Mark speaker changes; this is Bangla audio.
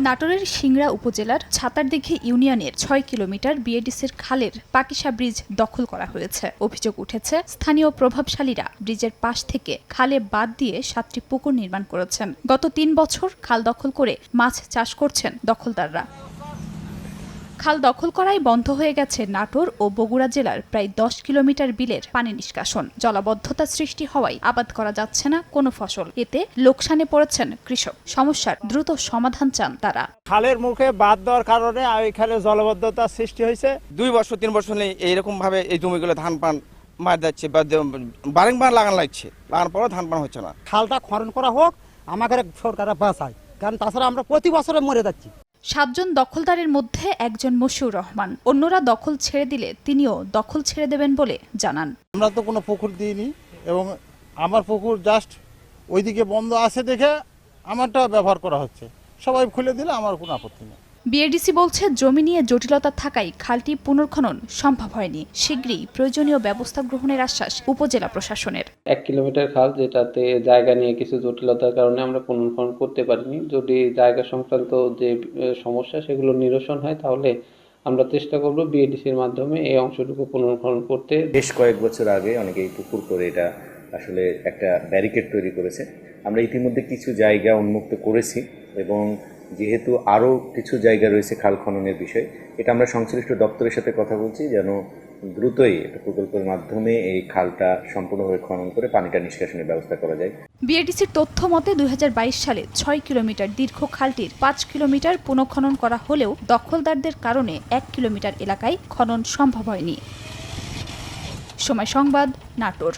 Speaker 1: নাটোরের সিংড়া উপজেলার ছাতারদিঘি ইউনিয়নের ছয় কিলোমিটার বিএডিসির খালের পাকিসা ব্রিজ দখল করা হয়েছে। অভিযোগ উঠেছে, স্থানীয় প্রভাবশালীরা ব্রিজের পাশ থেকে খালে বাদ দিয়ে সাতটি পুকুর নির্মাণ করেছেন। গত তিন বছর খাল দখল করে মাছ চাষ করছেন দখলদাররা। খাল দখল করাই বন্ধ হয়ে গেছে নাটোর ও বগুড়া জেলার প্রায় দশ কিলোমিটার বিলের পানি নিষ্কাশন। জলাবদ্ধতা সৃষ্টি হওয়ায় আবাদ করা যাচ্ছে না কোনো ফসল। এতে লোকসানে পড়েছেন কৃষক। সমস্যার দ্রুত সমাধান চান তারা।
Speaker 2: খালের মুখে বাদ দেওয়ার কারণে এখানে জলবদ্ধতার সৃষ্টি হয়েছে।
Speaker 3: দুই বছর তিন বছর নেই এইরকম ভাবে এই জমিগুলো ধান পান মার যাচ্ছে বা বারেংবার লাগানো লাগছে। লাগানোর পরও ধান পান হচ্ছে না।
Speaker 4: খালটা খনন করা হোক আমাকে সরকারের বাঁচায়। কারণ তাছাড়া আমরা প্রতি বছরে মরে যাচ্ছি।
Speaker 1: সাতজন দখলদারের মধ্যে একজন মশিউর রহমান। অন্যরা দখল ছেড়ে দিলে তিনিও দখল ছেড়ে দেবেন বলে জানান।
Speaker 5: আমরা তো কোনো পুকুর দিইনি এবং আমার পুকুর জাস্ট ওইদিকে বন্ধ আছে দেখে আমারটা ব্যবহার করা হচ্ছে। সবাই খুলে দিলে আমার কোনো আপত্তি নেই।
Speaker 1: বিএডিসি বলছে জমি নিয়ে জটিলতা থাকায় খালটি পুনর্খনন সম্ভব হয়নি। শীঘ্রই প্রয়োজনীয় ব্যবস্থা গ্রহণের আশ্বাস উপজেলা প্রশাসনের।
Speaker 6: এক কিলোমিটার খাল যেটাতে জায়গা নিয়ে কিছু জটিলতার কারণে আমরা পুনর্খনন করতে পারিনি। যদি জায়গা সংক্রান্ত যে সমস্যা সেগুলো নিরসন হয় তাহলে আমরা চেষ্টা করব বিএডিসির মাধ্যমে এই অংশটুকু পুনর্খনন করতে।
Speaker 7: বেশ কয়েক বছর আগে অনেকেই পুকুর করে এটা আসলে একটা ব্যারিকেড তৈরি করেছে। আমরা ইতিমধ্যে কিছু জায়গা উন্মুক্ত করেছি এবং যেহেতু আরও কিছু জায়গা রয়েছে খাল খননের বিষয়, এটা আমরা সংশ্লিষ্ট দপ্তরের সাথে কথা বলছি যেন দ্রুতই একটা প্রকল্পের মাধ্যমে এই খালটা সম্পূর্ণভাবে খনন করে পানিটা নিষ্কাশনের ব্যবস্থা করা যায়।
Speaker 1: বিএডিসির তথ্য মতে, দুই হাজার বাইশ সালে ছয় কিলোমিটার দীর্ঘ খালটির পাঁচ কিলোমিটার পুনঃখনন করা হলেও দখলদারদের কারণে এক কিলোমিটার এলাকায় খনন সম্ভব হয়নি। সময় সংবাদ, নাটোর।